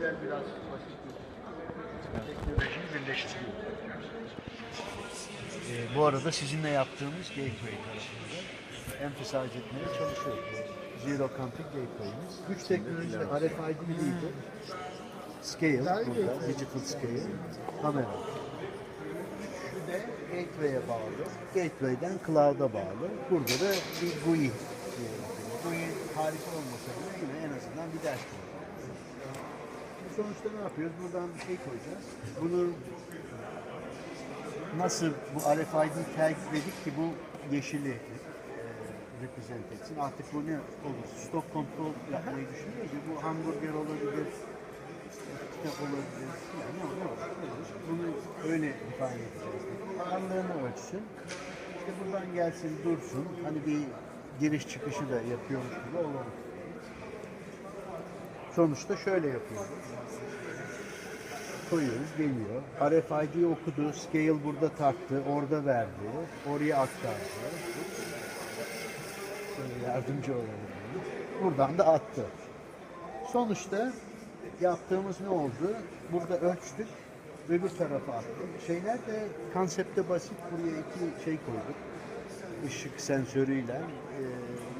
model biraz basit bir teknolojiyi birleştiriyor. Ee, bu arada sizinle yaptığımız gateway tarafında emphasize etmeye çalışıyoruz. Zero Config Gateway'imiz. Güç teknolojisi RFID değil Scale burada, digital scale, kamera. Şu da gateway'e bağlı. Gateway'den cloud'a bağlı. Burada da bir GUI diyelim. GUI harika olmasa bile yine en azından bir ders Sonuçta ne yapıyoruz? Buradan bir şey koyacağız. Bunu nasıl bu RFID dedik ki bu yeşili e, represent etsin. Artık bu ne olur? Stok kontrol yapmayı düşünüyoruz. Bu hamburger olabilir, kitap olabilir. Yani ne olur? Bunu öyle define edeceğiz. Ağırlığını ölçsün. İşte buradan gelsin, dursun. Hani bir giriş çıkışı da yapıyormuş gibi olalım. Sonuçta şöyle yapıyoruz. Koyuyoruz, geliyor. RFID'yi okudu, scale burada taktı, orada verdi, oraya aktardı. Şöyle yardımcı olalım. Buradan da attı. Sonuçta yaptığımız ne oldu? Burada ölçtük, öbür tarafa attık. Şeyler de konsepte basit. Buraya iki şey koyduk. Işık sensörüyle e,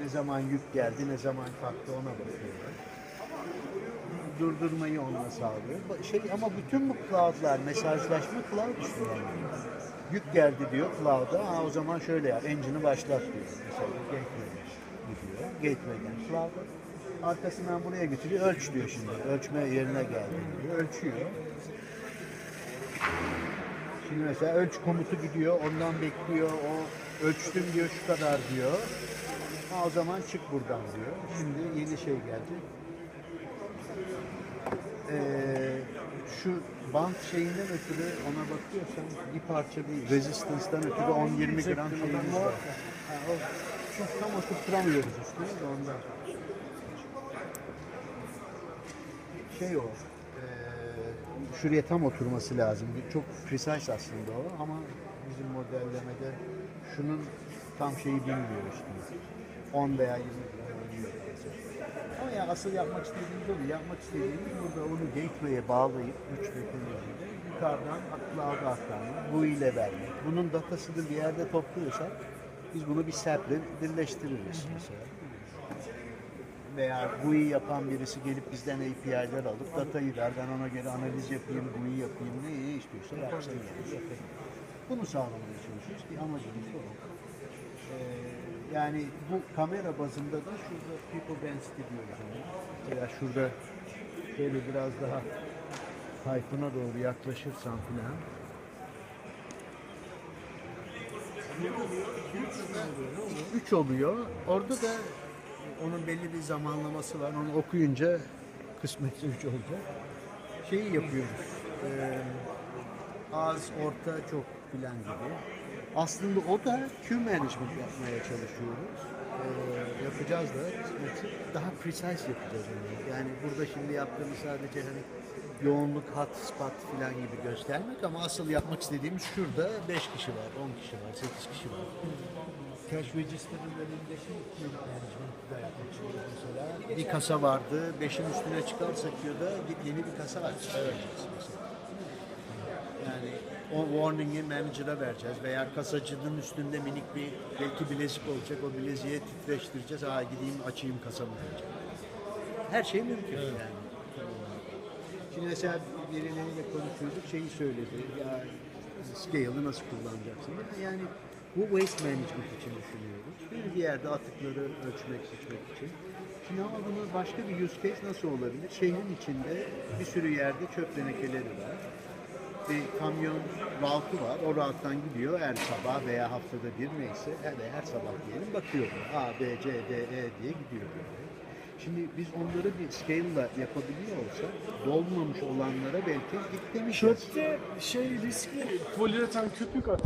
ne zaman yük geldi, ne zaman kalktı ona bakıyorlar. Durdurmayı onunla sağlıyor. Şey, ama bütün bu cloud'lar, mesajlaşma cloud üstünden. Yük geldi diyor cloud'a, ha o zaman şöyle yap, engine'ı başlat diyor. Mesela gateway'e gidiyor, gateway'den cloud'a. Arkasından buraya getiriyor, ölç diyor şimdi. Ölçme yerine geldi diyor, ölçüyor. Şimdi mesela ölç komutu gidiyor, ondan bekliyor, o ölçtüm diyor, şu kadar diyor. Ha o zaman çık buradan diyor. Şimdi yeni şey geldi. Ee, şu bant şeyinden ötürü ona bakıyorsan bir parça bir rezistanstan ötürü 10-20 gram şeyimiz var. Ha, o, tam oturtturamıyoruz üstüne de ondan. Şey o, ee, şuraya tam oturması lazım. Çok precise aslında o ama bizim modellemede şunun tam şeyi bilmiyor işte. 10 veya 20 gram oynuyor. Ama ya asıl yapmak istediğimiz o. Yapmak istediğimiz burada onu gateway'e bağlayıp güç teknolojiyle yukarıdan cloud'a aktarmak, bu ile vermek. Bunun datasını bir yerde topluyorsak biz bunu bir SAP'le birleştiririz mesela. Veya GUI yapan birisi gelip bizden API'ler alıp datayı ver, ben ona göre analiz yapayım, GUI yapayım, ne istiyorsa yapsın yani. Bunu sağlamaya çalışıyoruz ki amacımız o. Yani bu kamera bazında da şurada people density diyoruz ona. Mesela şurada şöyle biraz daha Tayfun'a doğru yaklaşırsan filan. Üç oluyor. Orada da onun belli bir zamanlaması var. Onu okuyunca kısmetse üç olacak. Şeyi yapıyoruz. Ee, az, orta, çok filan gibi. Aslında o da queue management yapmaya çalışıyoruz. Ee, yapacağız da daha precise yapacağız onu. Yani burada şimdi yaptığımız sadece hani yoğunluk hotspot filan gibi göstermek ama asıl yapmak istediğimiz şurada 5 kişi var, 10 kişi var, 8 kişi var. Cash register'ın önündeki queue management da yapmak istiyoruz mesela. Bir kasa vardı, 5'in üstüne çıkarsak diyor da yeni bir kasa aç. Mesela. O warning'i manager'a vereceğiz veya kasacının üstünde minik bir belki bilezik olacak o bileziğe titreştireceğiz. Aa gideyim açayım kasamı diyecek. Her şey mümkün yani. Şimdi mesela birileriyle konuşuyorduk şeyi söyledi. Ya scale'ı nasıl kullanacaksın? Yani bu waste management için düşünüyoruz. Bir, yerde atıkları ölçmek, seçmek için. Şimdi ama bunu başka bir use case nasıl olabilir? Şehrin içinde bir sürü yerde çöp tenekeleri var bir kamyon route'u var. O route'dan gidiyor her sabah veya haftada bir neyse her, her sabah diyelim bakıyor. A, B, C, D, E diye gidiyor böyle. Şimdi biz onları bir scale'la yapabiliyor olsak dolmamış olanlara belki git demeyeceğiz. Şey riskli poliüreten köpük atar.